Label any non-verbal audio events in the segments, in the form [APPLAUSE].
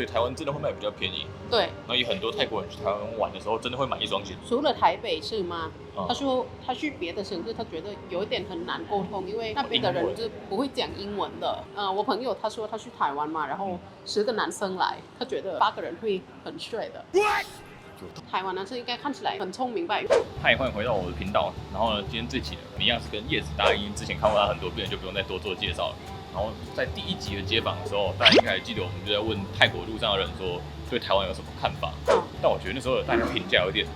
所以台湾真的会卖比较便宜。对，然后有很多泰国人去台湾玩的时候，真的会买一双鞋。除了台北是吗？啊他说他去别的城市，他觉得有一点很难沟通，因为那边的人是不会讲英文的。呃，我朋友他说他去台湾嘛，然后十个男生来，他觉得八个人会很帅的。台湾男生应该看起来很聪明吧？嗨，欢迎回到我的频道。然后呢，今天这期呢，一样是跟叶子大英之前看过他很多遍，就不用再多做介绍了。然后在第一集的街访的时候，大家应该还记得，我们就在问泰国路上的人说对台湾有什么看法。嗯但我觉得那时候大家评价有点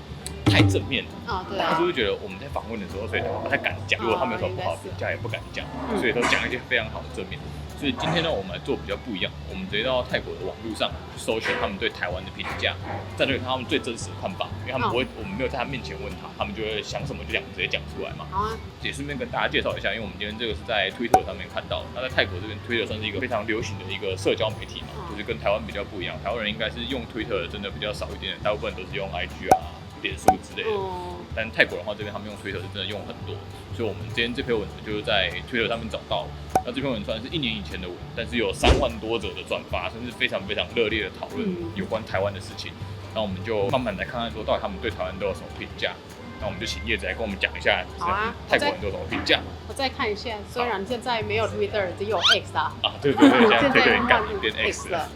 太正面了。啊，对啊大家就，会觉得我们在访问的时候，所以不太敢讲。如果他们有什么不好的评价，也不敢讲，嗯所以都讲一些非常好的正面。所以今天呢，我们来做比较不一样，我们直接到泰国的网络上去搜寻他们对台湾的评价，再去看他们最真实的看法，因为他们不会，我们没有在他面前问他，他们就会想什么就讲，直接讲出来嘛。好啊，也顺便跟大家介绍一下，因为我们今天这个是在 Twitter 上面看到的，那在泰国这边 Twitter 算是一个非常流行的一个社交媒体嘛，嗯就是跟台湾比较不一样，台湾人应该是用 Twitter 真的比较少一点，大部分都是用 IG 啊、脸书之类的。嗯，但泰国的话，这边他们用 Twitter 是真的用很多，所以我们今天这篇文章就是在 Twitter 上面找到。那这篇文算是一年以前的文，但是有三万多则的转发，甚至非常非常热烈的讨论嗯有关台湾的事情。那我们就慢慢来看看说，到底他们对台湾都有什么评价。那我们就请叶子来跟我们讲一下，好啊泰国人都有什么评价我再看一下，虽然现在没有 Twitter，只有 X 啊，啊？对对对，现在换变 X 了。。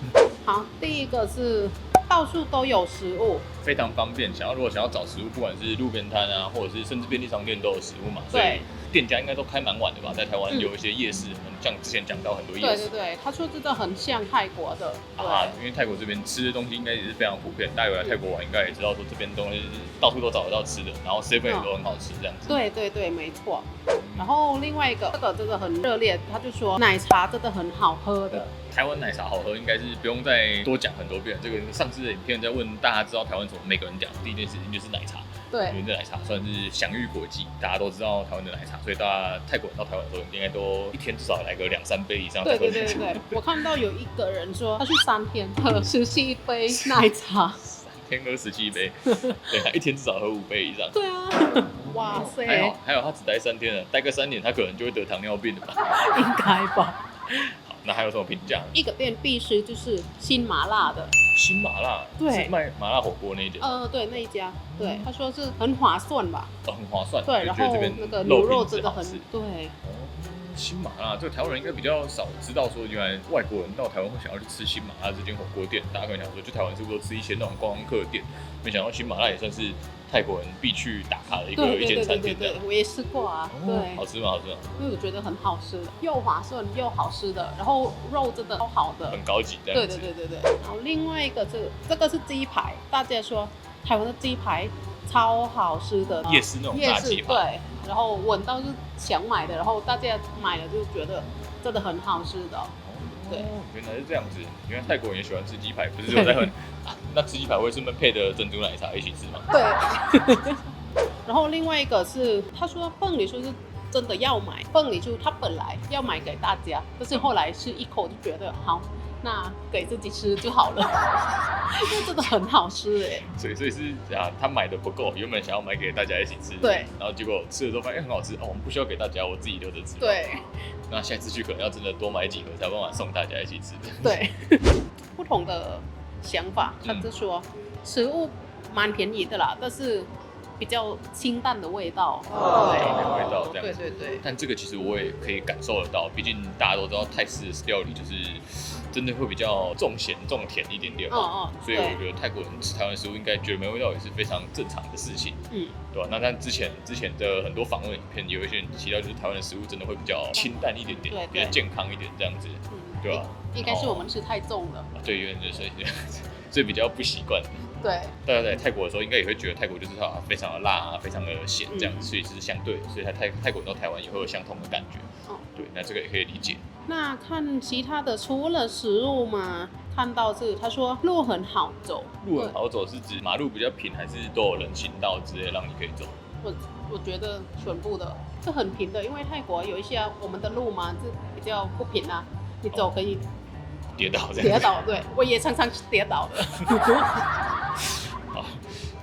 好，第一个是到处都有食物，非常方便。想要如果想要找食物，不管是路边摊啊，或者是甚至便利商店都有食物嘛，所以店家应该都开蛮晚的吧？在台湾嗯有一些夜市，像之前讲到很多夜市对对对，他说真的很像泰国的，啊，因为泰国这边吃的东西应该也是非常普遍，大家有来泰国玩应该也知道说这边东西到处都找得到吃的，然后 seven 也都很好吃这样子。对对对，没错。然后另外一个，这个真的很热烈，他就说奶茶真的很好喝的，台湾奶茶好喝，应该是不用再多讲很多遍。这个上次的影片在问大家知道台湾什么，每个人讲第一件事情就是奶茶，因为对这奶茶算是享誉国际，大家都知道台湾的奶茶，所以大家泰国人到台湾的时候应该都一天至少来个两三杯以上才对喝。对对对对，我看到有一个人说他去三天喝十七杯奶茶，三天喝十七杯，[LAUGHS] 对，他一天至少喝五杯以上。对啊，哇塞，还好还好，他只待三天了，待个三年，他可能就会得糖尿病了吧？[LAUGHS] 应该吧。好，那还有什么评价？一个店必须就是新麻辣的，新麻辣，对是卖麻辣火锅那一点，呃，对那一家，对，他说是很划算吧，哦很划算。对，然后那个牛肉真的很对，哦，新麻辣，这个台湾人应该比较少知道，说原来外国人到台湾会想要去吃新麻辣这间火锅店。大家可能想说，去台湾是不是都吃一些那种观光客店？没想到新麻辣也算是泰国人必去打卡的一个一间餐厅对对我也吃过啊，哦，对好，吃吗？好吃吗？因为我觉得很好吃，又划算又好吃的，然后肉真的超好的很，高级这样对子。对对对对。然后另外一个是这个是鸡排，大家说台湾的鸡排超好吃的，夜市那种夜市炸鸡排，对，然后闻到是想买的，然后大家买了就觉得真的很好吃的。对哦，原来是这样子。原来泰国人也喜欢吃鸡排，不是只有在喝 [LAUGHS] 啊那吃鸡排会顺便配的珍珠奶茶一起吃吗？对。[LAUGHS] 然后另外一个是，他说凤梨酥是真的要买，凤梨酥他本来要买给大家，但是后来是一口就觉得好，那给自己吃就好了，[LAUGHS] 因为真的很好吃哎。所以所以是啊，他买的不够，原本想要买给大家一起吃，对，然后结果吃了之后发现很好吃，哦，我们不需要给大家，我自己留着吃。，对那下次去可能要真的多买几盒，才有办法送大家一起吃。对，不同的想法，他就说食物蛮便宜的啦，但是比较清淡的味道。比较味道这样子。对对对，但这个其实我也可以感受得到，毕竟大家都知道泰式的料理就是真的会比较重咸重甜一点点嘛。嗯嗯所以我对觉得泰国人吃台湾食物应该觉得没味道也是非常正常的事情。嗯，对吧、那但之前之前的很多访问影片，有一些人提到，就是台湾的食物真的会比较清淡一点点对，比较健康一点这样子，嗯对吧、应该是我们吃太重了。啊，对，有点就是 [LAUGHS] 所以比较不习惯。对，大家在泰国的时候，应该也会觉得泰国就是啊非常的辣啊，非常的咸这样嗯子，所以是相对的，所以它泰泰国到台湾也会有相同的感觉。哦对，那这个也可以理解。那看其他的，除了食物嘛，看到是他说路很好走，路很好走是指马路比较平，还是都有人行道之类让你可以走？我我觉得全部的是很平的，因为泰国有一些我们的路嘛是比较不平啊，你走可以跌倒这样。跌倒，对我也常常跌倒的。[LAUGHS] 好，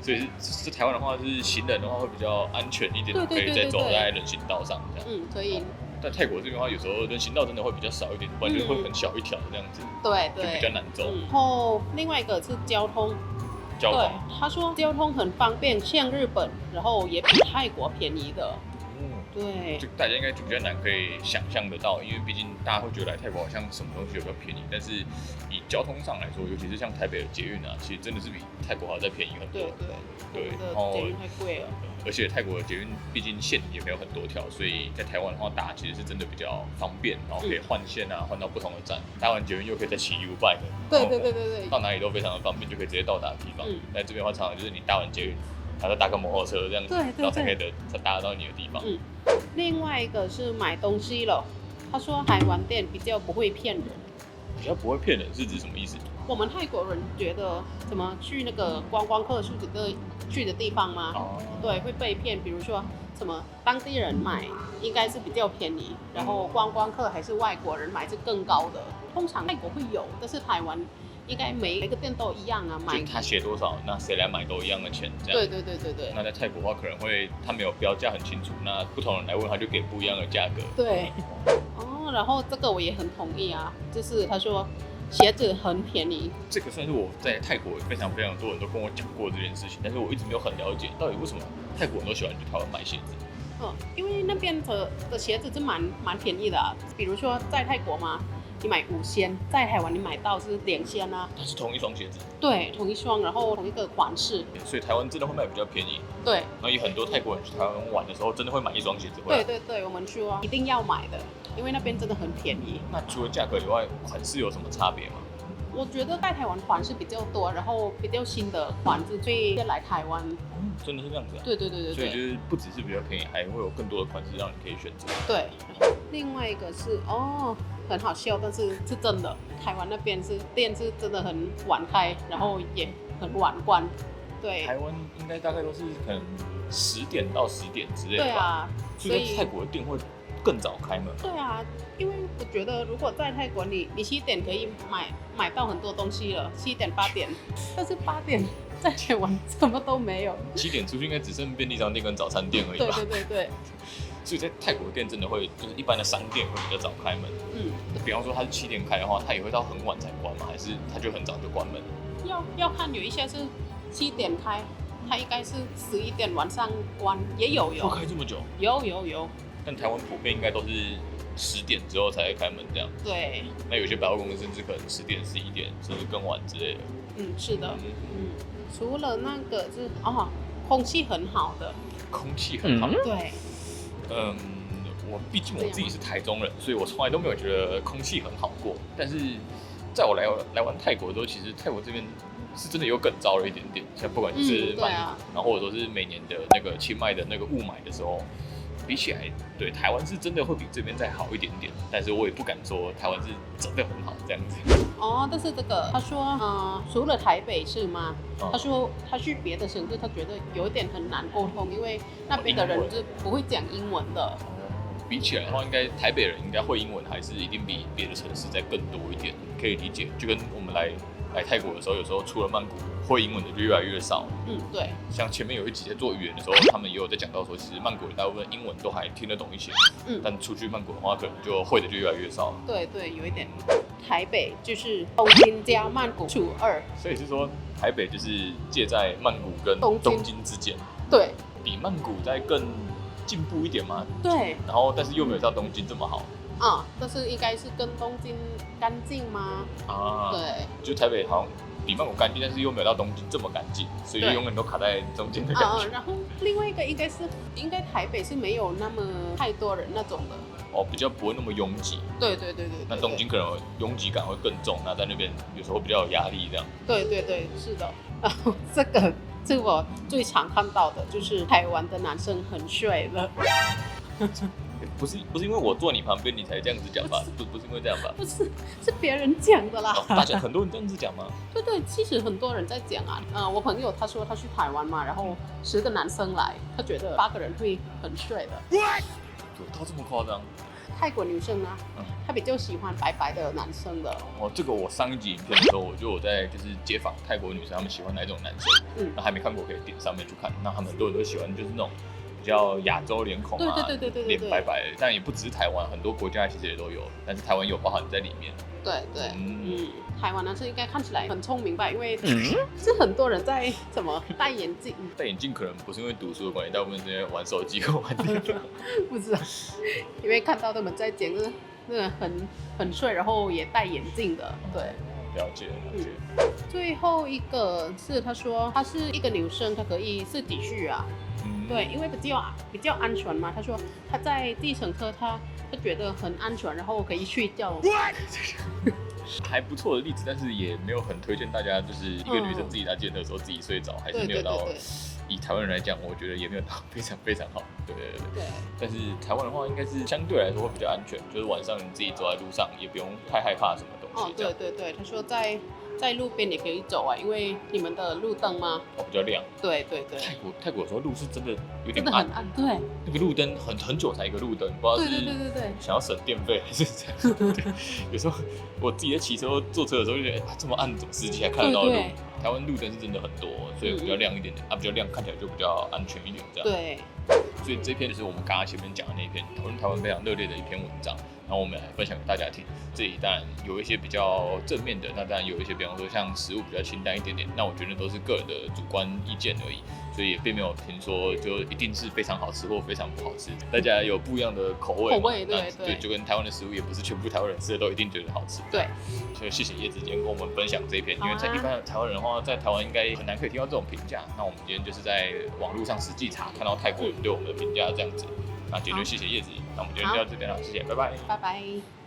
所以是是台湾的话，是行人的话会比较安全一点，对对对可以再走对对在人行道上这样。嗯，可以在泰国这边的话，有时候人行道真的会比较少一点，不然就会很小一条这样子，对就比较。难走。嗯然后另外一个是交通，交通，，他说交通很方便，像日本，然后也比泰国便宜的。嗯，对就大家应该就比较难可以想象得到，因为毕竟大家会觉得来泰国好像什么东西都比较便宜，但是以交通上来说，尤其是像台北的捷运啊，其实真的是比泰国还要再便宜很多对。对，对然后捷运太贵了。而且泰国的捷运毕竟线也没有很多条，所以在台湾的话打其实是真的比较方便，然后可以换线啊，换到不同的站。搭完捷运又可以再骑 U bike，对对对对对，到哪里都非常的方便，就可以直接到达的地方。嗯在这边的话，常常就是你搭完捷运，然后再搭个摩托车这样子，对对然后才可以的才搭得到你的地方。嗯另外一个是买东西了，他说台湾店比较不会骗人。比较不会骗人是指什么意思？我们泰国人觉得怎么去那个观光客去的去的地方吗？哦，对，会被骗。比如说什么当地人买应该是比较便宜，然后观光客还是外国人买是更高的。通常泰国会有，但是台湾应该每每个店都一样啊，买就是。他写多少，那谁来买都一样的钱，这样。对对对对对那在泰国的话，可能会他没有标价很清楚，那不同人来问，他就给不一样的价格。对。哦，然后这个我也很同意啊，就是他说鞋子很便宜，这个算是我在泰国非常非常多人都跟我讲过这件事情，但是我一直没有很了解到底为什么泰国人都喜欢去台湾买鞋子。嗯，因为那边的的鞋子是蛮蛮便宜的、啊，比如说在泰国嘛，你买五千，在台湾你买到是两千啊，它是同一双鞋子，对，同一双，然后同一个款式，所以台湾真的会卖比较便宜。对，然后有很多泰国人去台湾玩的时候，真的会买一双鞋子回来。对对对，我们说一定要买的，因为那边真的很便宜。那除了价格以外，款式有什么差别吗？我觉得在台湾款式比较多，然后比较新的款式最来台湾。嗯真的是这样子啊？对对对对对所以就是不只是比较便宜，还会有更多的款式让你可以选择。对。然后另外一个是哦，很好笑，但是是真的，台湾那边是店是真的很晚开，然后也很晚关。对台湾应该大概都是可能十点到十点之类的吧。对啊，所以泰国的店会更早开门。对啊，因为我觉得如果在泰国你，你七点可以买买到很多东西了，七点八点，但是八点在台湾什么都没有。七点出去应该只剩便利商店跟早餐店而已对吧？对对对，所以在泰国店真的会，就是一般的商店会比较早开门。嗯，比方说它是七点开的话，它也会到很晚才关吗？还是它就很早就关门？要要看有一些是七点开，它应该是十一点晚上关，也有要有开这么久？有有有，但台湾普遍应该都是十点之后才会开门这样。对，那有些百货公司甚至可能十点、十一点，甚至更晚之类的。嗯，是的，嗯，嗯，除了那个是哦，空气很好的，空气很好。对，嗯，我毕竟我自己是台中人，所以我从来都没有觉得空气很好过。但是在我来来玩泰国的时候，其实泰国这边是真的有更糟了一点点，像不管是嗯对曼谷，啊然后或者说是每年的那个清迈的那个雾霾的时候，比起来，对台湾是真的会比这边再好一点点。但是我也不敢说台湾是真的很好这样子。哦，但是这个他说，嗯、除了台北是吗？嗯他说他去别的城市，他觉得有一点很难沟通，因为那边的人是不会讲英文的。比起来的话，应该台北人应该会英文还是一定比别的城市再更多一点，可以理解。就跟我们来来泰国的时候，有时候出了曼谷，会英文的就越来越少。嗯，对，像前面有一集在做语言的时候，他们也有在讲到说，其实曼谷人大部分英文都还听得懂一些，嗯，但出去曼谷的话，可能就会的就越来越少。对对，有一点。台北就是东京加曼谷除二，所以是说，台北就是介在曼谷跟东京之间，对比曼谷再更进步一点吗？对，然后，但是又没有到东京这么好啊、但是应该是跟东京干净吗？啊。，对，就台北好像比曼谷干净，但是又没有到东京这么干净，所以就永远都卡在中间的啊、感觉。然后另外一个应该是，应该台北是没有那么太多人那种的。哦，比较不会那么拥挤。对对对对对。那东京可能拥挤感会更重，那在那边有时候比较有压力这样。对对对，是的。然 [LAUGHS] 后这个是我最常看到的，就是台湾的男生很帅的，不是不是因为我坐你旁边你才这样子讲吧？不不是因为这样吧？不是是别人讲的啦。哦大家很多人这样子讲吗？[LAUGHS] 对对，其实很多人在讲啊。呃，我朋友他说他去台湾嘛，然后十个男生来，他觉得八个人会很帅的。有到这么夸张？泰国女生呢嗯，她比较喜欢白白的男生的。哦，这个我上一集影片的时候，我就有在就是街访泰国女生，她们喜欢哪一种男生，嗯那还没看过可以点上面去看。那他们很多人都喜欢就是那种较亚洲脸孔啊，对对对对对对脸白白的，但也不只是台湾，很多国家其实也都有，但是台湾有包含在里面。对对，嗯嗯，台湾男生应该看起来很聪明吧？因为是很多人在怎么戴眼镜，戴眼镜可能不是因为读书的关系，大部分是因为玩手机和玩电脑。[LAUGHS] 不知道，因为看到他们在剪，就是那个很很帅，然后也戴眼镜的，对。了解了解。最后一个是他说他是一个女生，她可以自己去啊，嗯对，因为比较比较安全嘛。他说他在计程车，他他觉得很安全，然后可以睡觉。还不错的例子，但是也没有很推荐大家，就是一个女生自己搭捷运的时候自己睡着，还是没有到对以台湾人来讲，我觉得也没有到非常非常好。对对对但是台湾的话，应该是相对来说会比较安全，就是晚上你自己走在路上也不用太害怕什么东哦对对对，他说在在路边也可以走啊，因为你们的路灯吗？哦比较亮。对对对，泰国泰国有时候路是真的有点暗真的很，暗，对那个路灯很很久才一个路灯，不知道对是对对对对。想要省电费还是这样。[LAUGHS] 对，有时候我自己在骑车坐车的时候就觉得，啊，这么暗，怎么司机还看得到路对对？台湾路灯是真的很多，所以比较亮一点点，啊，比较亮，看起来就比较安全一点这样。对，所以这篇就是我们刚刚前面讲的那一篇讨论台湾非常热烈的一篇文章，然后我们来分享给大家听。这里当然有一些比较正面的，那当然有一些，比方说像食物比较清淡一点点，那我觉得都是个人的主观意见而已，所以也并没有听说就一定是非常好吃或非常不好吃，大家有不一样的口味嘛，口味对就跟台湾的食物也不是全部台湾人吃的都一定觉得好吃。对，所以谢谢叶子今天跟我们分享这一篇，因为在一般的台湾人的话，在台湾应该很难可以听到这种评价。那我们今天就是在网络上实际查，看到泰国人对我们的评价这样子。那绝对谢谢叶子，那我们今天就到这边了，谢谢，拜拜。拜拜。